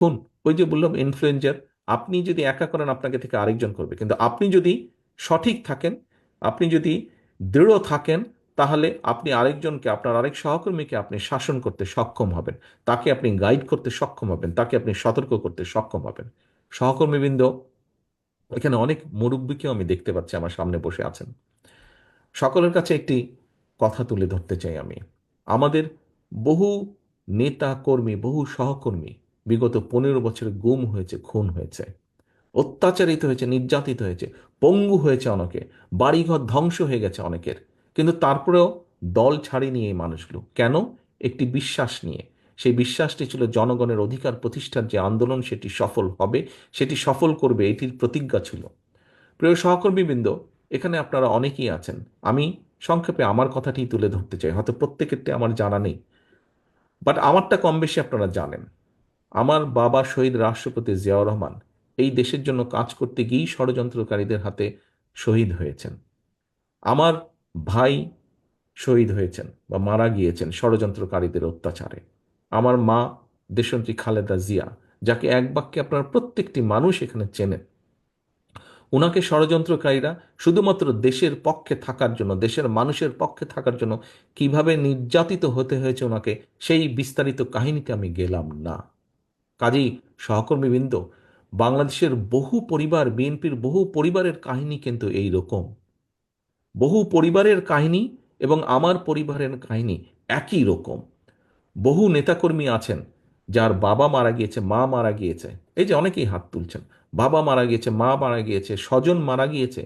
কোন ওই যে বললাম ইনফ্লুয়েঞ্জার আপনি যদি একা করেন, আপনাকে থেকে আরেকজন করবে। কিন্তু আপনি যদি সঠিক থাকেন, আপনি যদি দৃঢ় থাকেন, তাহলে আপনি আরেকজনকে, আপনার আরেক সহকর্মীকে আপনি শাসন করতে সক্ষম হবেন। তাকে আপনি গাইড করতে সক্ষম হবেন, তাকে আপনি সতর্ক করতে সক্ষম হবেন। সহকর্মীবৃন্দ, এখানে অনেক মুরব্বীকেও আমি দেখতে পাচ্ছি, আমার সামনে বসে আছেন। সকলের কাছে একটি কথা তুলে ধরতে চাই আমি। আমাদের বহু নেতা কর্মী, বহু সহকর্মী বিগত পনেরো বছরে গুম হয়েছে, খুন হয়েছে, অত্যাচারিত হয়েছে, নির্যাতিত হয়েছে, পঙ্গু হয়েছে অনেকে, বাড়িঘর ধ্বংস হয়ে গেছে অনেকের। কিন্তু তারপরেও দল ছাড়েনি এই মানুষগুলো। কেন? একটি বিশ্বাস নিয়ে। সেই বিশ্বাসটি ছিল জনগণের অধিকার প্রতিষ্ঠার যে আন্দোলন, সেটি সফল হবে, সেটি সফল করবে, এটির প্রতিজ্ঞা ছিল। প্রিয় সহকর্মীবৃন্দ, এখানে আপনারা অনেকেই আছেন। আমি সংক্ষেপে আমার কথাটি তুলে ধরতে চাই। হয়তো প্রত্যেকেরটি আমার জানা নেই। বাট আমারটা কম বেশি আপনারা জানেন। আমার বাবা শহীদ রাষ্ট্রপতি জিয়াউর রহমান এই দেশের জন্য কাজ করতে গিয়েই ষড়যন্ত্রকারীদের হাতে শহীদ হয়েছেন। আমার ভাই শহীদ হয়েছেন বা মারা গিয়েছেন ষড়যন্ত্রকারীদের অত্যাচারে। আমার মা দেশন্ত্রী খালেদা জিয়া, যাকে এক বাক্যে আপনার প্রত্যেকটি মানুষ এখানে চেনেন ওনাকে ষড়যন্ত্রকারীরা শুধুমাত্র দেশের পক্ষে থাকার জন্য, দেশের মানুষের পক্ষে থাকার জন্য কীভাবে নির্যাতিত হতে হয়েছে ওনাকে সেই বিস্তারিত কাহিনীতে আমি গেলাম না। কাজেই সহকর্মীবৃন্দ বাংলাদেশের বহু পরিবার, বিএনপির বহু পরিবারের কাহিনী কিন্তু এই রকম। বহু পরিবারের কাহিনী এবং আমার পরিবারের কাহিনী একই রকম। বহু নেতাকর্মী আছেন যার বাবা মারা গিয়েছে, মা মারা গিয়েছে। এই যে অনেকেই হাত তুলছেন, বাবা মারা গিয়েছে, মা মারা গিয়েছে, স্বজন মারা গিয়েছে,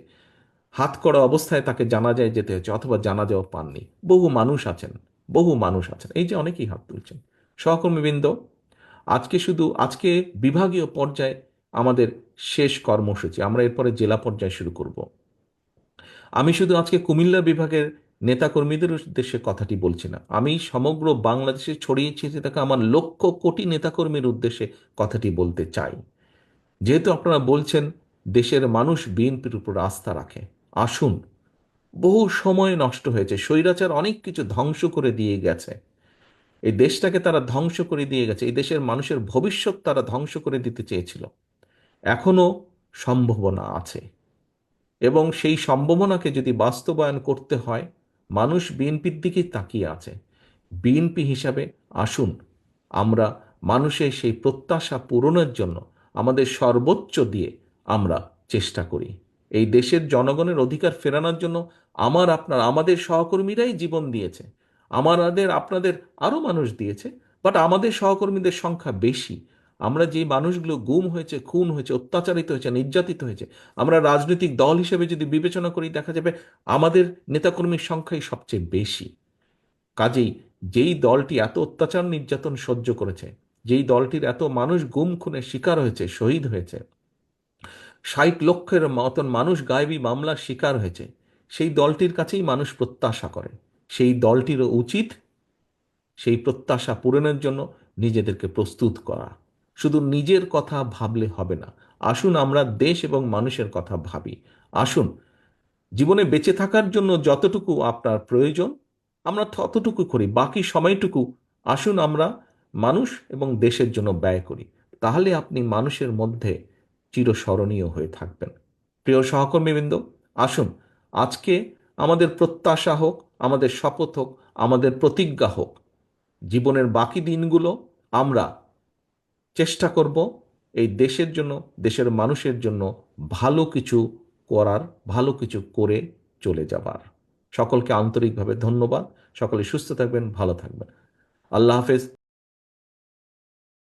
হাত করা অবস্থায় তাকে জানা যায় যেতে হয়েছে অথবা জানা যাওয়া পাননি। বহু মানুষ আছেন, বহু মানুষ আছেন। এই যে অনেকেই হাত তুলছেন। সহকর্মীবৃন্দ আজকে শুধু, আজকে বিভাগীয় পর্যায়ে আমাদের শেষ কর্মসূচি। আমরা এরপরে জেলা পর্যায়ে শুরু করব। আমি শুধু আজকে কুমিল্লা বিভাগের নেতাকর্মীদের উদ্দেশ্যে কথাটি বলছি না। আমি সমগ্র বাংলাদেশে ছড়িয়ে ছিটিয়ে থাকা আমার লক্ষ কোটি নেতাকর্মীর উদ্দেশ্যে কথাটি বলতে চাই। যেহেতু আপনারা বলছেন, দেশের মানুষ বিএনপির উপর আস্থা রাখে। আসুন, বহু সময় নষ্ট হয়েছে। স্বৈরাচার অনেক কিছু ধ্বংস করে দিয়ে গেছে। এই দেশটাকে তারা ধ্বংস করে দিয়ে গেছে, এই দেশের মানুষের ভবিষ্যৎ তারা ধ্বংস করে দিতে চেয়েছিল। এখনও সম্ভাবনা আছে। এবং সেই সম্ভাবনাকে যদি বাস্তবায়ন করতে হয়, মানুষ বিএনপির দিকেই তাকিয়ে আছে। বিএনপি হিসাবে আসুন, আমরা মানুষের সেই প্রত্যাশা পূরণের জন্য আমাদের সর্বোচ্চ দিয়ে আমরা চেষ্টা করি। এই দেশের জনগণের অধিকার ফেরানোর জন্য আমার আপনার, আমাদের সহকর্মীরাই জীবন দিয়েছে। আমাদের, আপনাদের আরও মানুষ দিয়েছে বাট আমাদের সহকর্মীদের সংখ্যা বেশি। আমরা যে মানুষগুলো গুম হয়েছে, খুন হয়েছে, অত্যাচারিত হয়েছে, নির্যাতিত হয়েছে, আমরা রাজনৈতিক দল হিসেবে যদি বিবেচনা করি, দেখা যাবে আমাদের নেতাকর্মীর সংখ্যাই সবচেয়ে বেশি। কাজেই যেই দলটি এত অত্যাচার, নির্যাতন সহ্য করেছে, যেই দলটির এত মানুষ গুম, খুনের শিকার হয়েছে, শহীদ হয়েছে, ষাট লক্ষের মতন মানুষ গায়েবী মামলার শিকার হয়েছে, সেই দলটির কাছেই মানুষ প্রত্যাশা করে। সেই দলটিরও উচিত সেই প্রত্যাশা পূরণের জন্য নিজেদেরকে প্রস্তুত করা। শুধু নিজের কথা ভাবলে হবে না। আসুন আমরা দেশ এবং মানুষের কথা ভাবি। আসুন, জীবনে বেঁচে থাকার জন্য যতটুকু আপনার প্রয়োজন, আমরা ততটুকু করি, বাকি সময়টুকু আসুন আমরা মানুষ এবং দেশের জন্য ব্যয় করি। তাহলে আপনি মানুষের মধ্যে চিরস্মরণীয় হয়ে থাকবেন। প্রিয় সহকর্মীবৃন্দ, আসুন, আজকে আমাদের প্রত্যাশা হোক আমাদের শপথ হোক, আমাদের প্রতিজ্ঞা হোক, জীবনের বাকি দিনগুলো আমরা চেষ্টা করব এই দেশের জন্য, দেশের মানুষের জন্য ভালো কিছু করার, ভালো কিছু করে চলে যাবার। সকলকে আন্তরিকভাবে ধন্যবাদ। সকলে সুস্থ থাকবেন, ভালো থাকবেন। আল্লাহ হাফেজ।